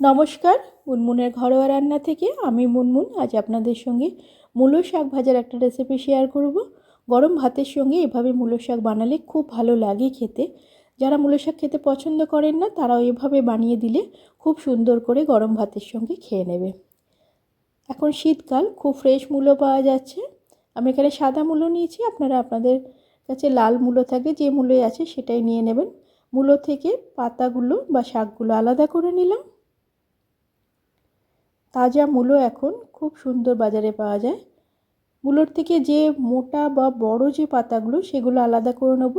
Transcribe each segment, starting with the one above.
নমস্কার, মুনমুনের ঘরোয়া রান্না থেকে আমি মুনমুন। আজ আপনাদের সঙ্গে মূলো শাক ভাজার একটা রেসিপি শেয়ার করব। গরম ভাতের সঙ্গে এভাবে মূলো শাক বানালে খুব ভালো লাগে খেতে। যারা মূলো শাক খেতে পছন্দ করেন না, তারাও এভাবে বানিয়ে দিলে খুব সুন্দর করে গরম ভাতের সঙ্গে খেয়ে নেবে। এখন শীতকাল, খুব ফ্রেশ মূলো পাওয়া যাচ্ছে। আমি এখানে সাদা মূলো নিয়েছি, আপনারা আপনাদের কাছে লাল মূলো থাকে যে মূলোই আছে সেটাই নিয়ে নেবেন। মূলো থেকে পাতাগুলো বা শাকগুলো আলাদা করে নিলাম। তাজা মূলো এখন খুব সুন্দর বাজারে পাওয়া যায়। মূলোর থেকে যে মোটা বা বড় যে পাতাগুলো, সেগুলো আলাদা করে নেব।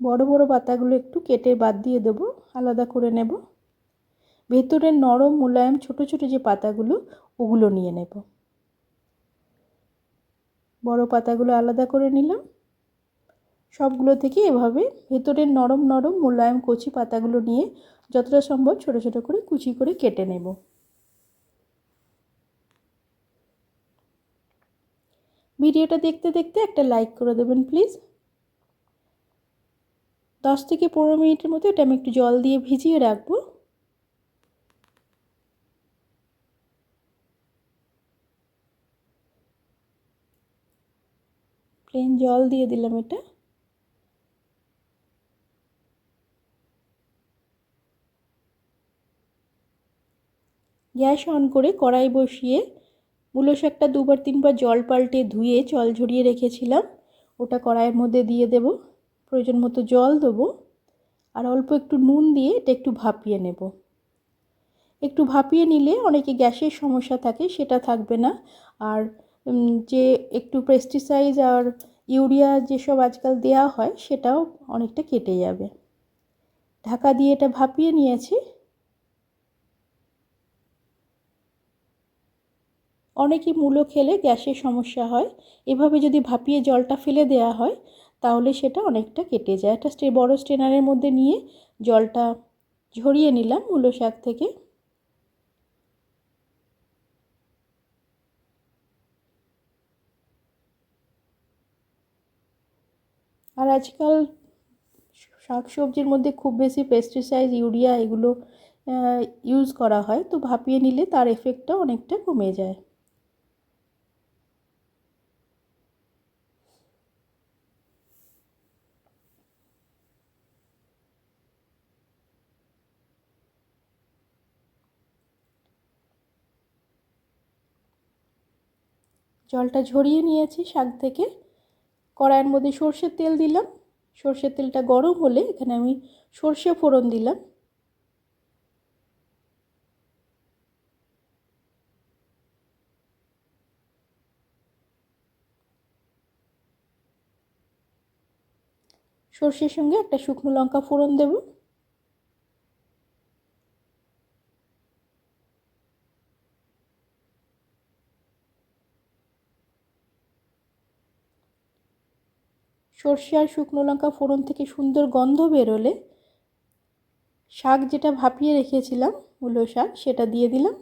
বড় বড় পাতাগুলো একটু কেটে বাদ দিয়ে দেব, আলাদা করে নেব। ভেতরের নরম মোলায়েম, ছোট ছোট যে পাতাগুলো, ওগুলো নিয়ে নেব। বড় পাতাগুলো আলাদা করে নিলাম। সবগুলো থেকে এভাবে ভেতরের নরম নরম মোলায়েম কচি পাতাগুলো নিয়ে যতটা সম্ভব ছোট ছোট করে কুচি করে কেটে নেব। ভিডিওটা দেখতে দেখতে একটা লাইক করে দেবেন, প্লিজ। দশ থেকে পনেরো মিনিটের মতো এটা আমি একটু জল দিয়ে ভিজিয়ে রাখব। প্লেন জল দিয়ে দিলাম এটা। গ্যাস অন করে কড়াই বসিয়ে মূলো শাকটা দুবার তিনবার জল পাল্টে ধুয়ে জল ঝরিয়ে রেখেছিলাম। ওটা কড়াইয়ের মধ্যে দিয়ে দেব। প্রয়োজন মতো জল দেবো। আর অল্প একটু নুন দিয়ে এটা একটু ভাপিয়ে নেব। একটু ভাপিয়ে নিলে অনেকে গ্যাসের সমস্যা থাকে, সেটা থাকবে না। আর যে একটু পেস্টিসাইড আর ইউরিয়া যেসব আজকাল দেওয়া হয়, সেটাও অনেকটা কেটে যাবে। ঢাকা দিয়ে এটা ভাপিয়ে নিয়েছি। অনেকই মূলো খেলে গ্যাসের সমস্যা হয়। এভাবে যদি ভাপিয়ে জলটা ফেলে দেওয়া হয়, তাহলে সেটা অনেকটা কেটে যায়। একটা স্টে বড়ো স্ট্রেনারের মধ্যে নিয়ে জলটা ঝরিয়ে নিলাম মূলো শাক থেকে। আর আজকাল শাক সবজির মধ্যে খুব বেশি পেস্টিসাইড ইউরিয়া এগুলো ইউজ করা হয়। তো ভাপিয়ে নিলে তার এফেক্টটা অনেকটা কমে যায়। জলটা ঝরিয়ে নিয়েছি শাক থেকে। কড়াইয়ের মধ্যে সর্ষের তেল দিলাম। সর্ষের তেলটা গরম হলে এখানে আমি সর্ষে ফোড়ন দিলাম। সর্ষের সঙ্গে একটা শুকনো লঙ্কা ফোড়ন দেবো। সর্ষে আর শুকনো লঙ্কা ফোড়ন থেকে সুন্দর গন্ধ বেরোলে শাক যেটা ভাপিয়ে রেখেছিলাম, মূলো শাক, সেটা দিয়ে দিলাম।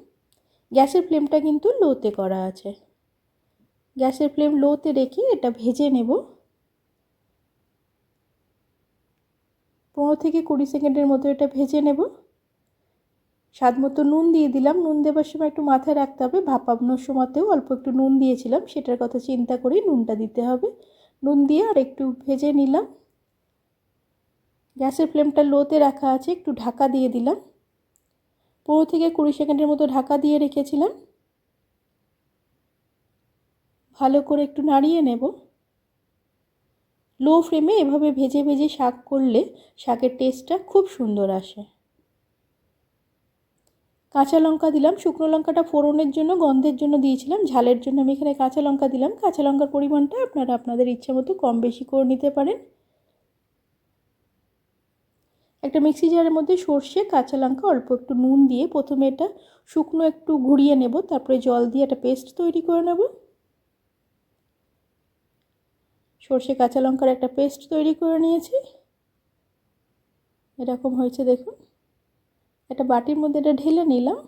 গ্যাসের ফ্লেমটা কিন্তু লোতে করা আছে। গ্যাসের ফ্লেম লোতে রেখে এটা ভেজে নেব। পনেরো থেকে কুড়ি সেকেন্ডের মতো এটা ভেজে নেব। স্বাদ মতো নুন দিয়ে দিলাম। নুন দেবার সময় একটু মাথায় রাখতে হবে। ভাপানোর সময়তেও অল্প একটু নুন দিয়েছিলাম, সেটার কথা চিন্তা করেই নুনটা দিতে হবে। নুন দিয়ে আর একটু ভেজে নিলাম। গ্যাসের ফ্লেমটা লোতে রাখা আছে, একটু ঢাকা দিয়ে দিলাম। পনেরো থেকে কুড়ি সেকেন্ডের মতো ঢাকা দিয়ে রেখেছিলাম। ভালো করে একটু নাড়িয়ে নেব। লো ফ্লেমে এভাবে ভেজে ভেজে শাক করলে শাকের টেস্টটা খুব সুন্দর আসে। কাঁচা লঙ্কা দিলাম। শুকনো লঙ্কাটা ফোড়নের জন্য, গন্ধের জন্য দিয়েছিলাম। ঝালের জন্য আমি এখানে কাঁচা লঙ্কা দিলাম। কাঁচা লঙ্কার পরিমাণটা আপনারা আপনাদের ইচ্ছা মতো কম বেশি করে নিতে পারেন। একটা মিক্সি জারের মধ্যে সর্ষে, কাঁচা লঙ্কা, অল্প একটু নুন দিয়ে প্রথমে এটা শুকনো একটু ঘুরিয়ে নেব। তারপরে জল দিয়ে একটা পেস্ট তৈরি করে নেব। সর্ষে, কাঁচা লঙ্কার একটা পেস্ট তৈরি করে নিয়েছি। এরকম হয়েছে দেখুন। একটা বাটির মধ্যে এটা ঢেলে নিলাম।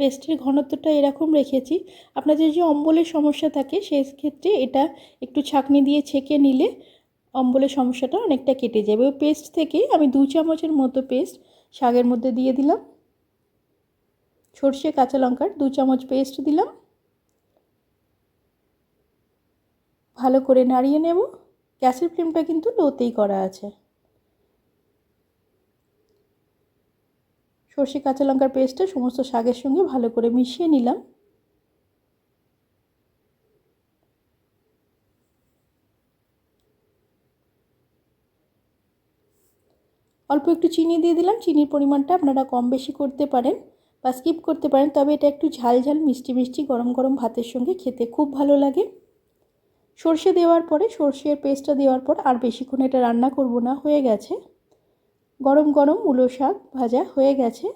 পেস্টের ঘনত্বটা এরকম রেখেছি। আপনাদের যে অম্বলের সমস্যা থাকে সেই ক্ষেত্রে এটা একটু ছাঁকনি দিয়ে ছেঁকে নিলে অম্বলের সমস্যাটা অনেকটা কেটে যাবে। ওই পেস্ট থেকে আমি দু চামচের মতো পেস্ট শাকের মধ্যে দিয়ে দিলাম। সর্ষে, কাঁচা লঙ্কার দু চামচ পেস্ট দিলাম। ভালো করে নাড়িয়ে নেব। গ্যাসের ফ্লেমটা কিন্তু লোতেই করা আছে। সর্ষে, কাঁচা লঙ্কার পেস্টটা সমস্ত শাকের সঙ্গে ভালো করে মিশিয়ে নিলাম। অল্প একটু চিনি দিয়ে দিলাম। চিনির পরিমাণটা আপনারা কম বেশি করতে পারেন বা স্কিপ করতে পারেন, তবে এটা একটু ঝাল ঝাল, মিষ্টি মিষ্টি, গরম গরম ভাতের সঙ্গে খেতে খুব ভালো লাগে। সর্ষে দেওয়ার পরে, সর্ষের পেস্টটা দেওয়ার পর আর বেশিক্ষণ এটা রান্না করব না, হয়ে গেছে। গরম গরম মূলো শাক ভাজা হয়ে গেছে।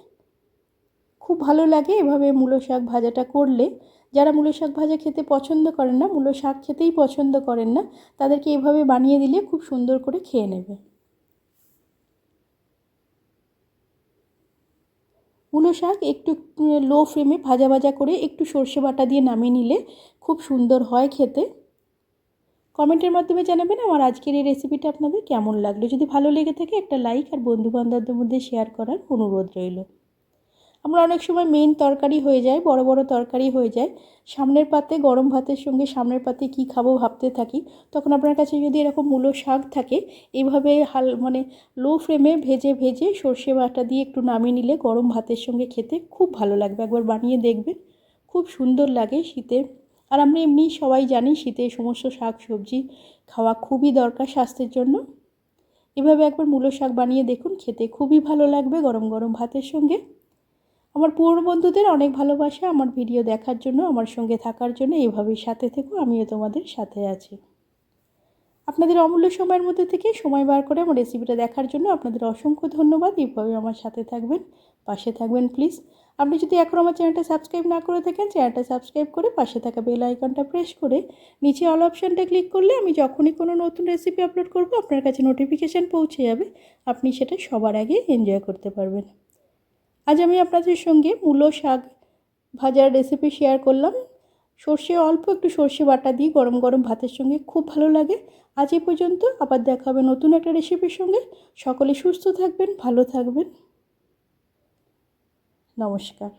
খুব ভালো লাগে এভাবে মূলো শাক ভাজাটা করলে। যারা মূলো শাক ভাজা খেতে পছন্দ করেন না, মূলো শাক খেতেই পছন্দ করেন না, তাদেরকে এভাবে বানিয়ে দিলে খুব সুন্দর করে খেয়ে নেবে। মূলো শাক একটু লো ফ্লেমে ভাজা ভাজা করে একটু সর্ষে বাটা দিয়ে নামিয়ে নিলে খুব সুন্দর হয় খেতে। কমেন্টের মাধ্যমে জানাবেন আমার আজকের এই রেসিপিটা আপনাদের কেমন লাগল। যদি ভালো লেগে থাকে একটা লাইক আর বন্ধুবান্ধবদের মধ্যে শেয়ার করার অনুরোধ রইল। আমরা অনেক সময় মেন তরকারি হয়ে যায়, বড় বড় তরকারি হয়ে যায়। সামনের পাতে গরম ভাতের সঙ্গে সামনের পাতে কি খাব ভাবতে থাকি। তখন আপনার কাছে যদি এরকম মূলো শাক থাকে এইভাবে হাল মানে লো ফ্লেমে ভেজে ভেজে সর্ষে বাটা দিয়ে একটু নামিয়ে নিলে গরম ভাতের সঙ্গে খেতে খুব ভালো লাগবে। একবার বানিয়ে দেখবেন, খুব সুন্দর লাগে শীতে আর আমরা এমনি সবাই জানি শীতে সমস্ত শাক সবজি খাওয়া খুবই দরকার স্বাস্থ্যের জন্য। এভাবে একবার মূলো শাক বানিয়ে দেখুন, খেতে খুবই ভালো লাগবে গরম গরম ভাতের সঙ্গে। আমার পুরনো বন্ধুদের অনেক ভালোবাসা, আমার ভিডিও দেখার জন্য, আমার সঙ্গে থাকার জন্য এইভাবেই সাথে থেকো, আমিও তোমাদের সাথে আছি। আপনাদের অমূল্য সময়ের মধ্যে থেকে সময় বার করে আমার রেসিপিটা দেখার জন্য আপনাদের অসংখ্য ধন্যবাদ। এইভাবে আমার সাথে থাকবেন, পাশে থাকবেন প্লিজ আপনি যদি এখন আমার চ্যানেলটা সাবস্ক্রাইব না করে থাকেন, চ্যানেলটা সাবস্ক্রাইব করে পাশে থাকা বেল আইকনটা প্রেস করে নিচে অল অপশানটা ক্লিক করলে আমি যখনই কোনো নতুন রেসিপি আপলোড করব, আপনার কাছে নোটিফিকেশান পৌঁছে যাবে। আপনি সেটা সবার আগে এনজয় করতে পারবেন। আজ আমি আপনাদের সঙ্গে মূলো শাক ভাজার রেসিপি শেয়ার করলাম। সর্ষে, অল্প একটু সর্ষে বাটা দিয়ে গরম গরম ভাতের সঙ্গে খুব ভালো লাগে। আজ এ পর্যন্ত আবার দেখা হবে নতুন একটা রেসিপির সঙ্গে। সকলে সুস্থ থাকবেন, ভালো থাকবেন। নমস্কার।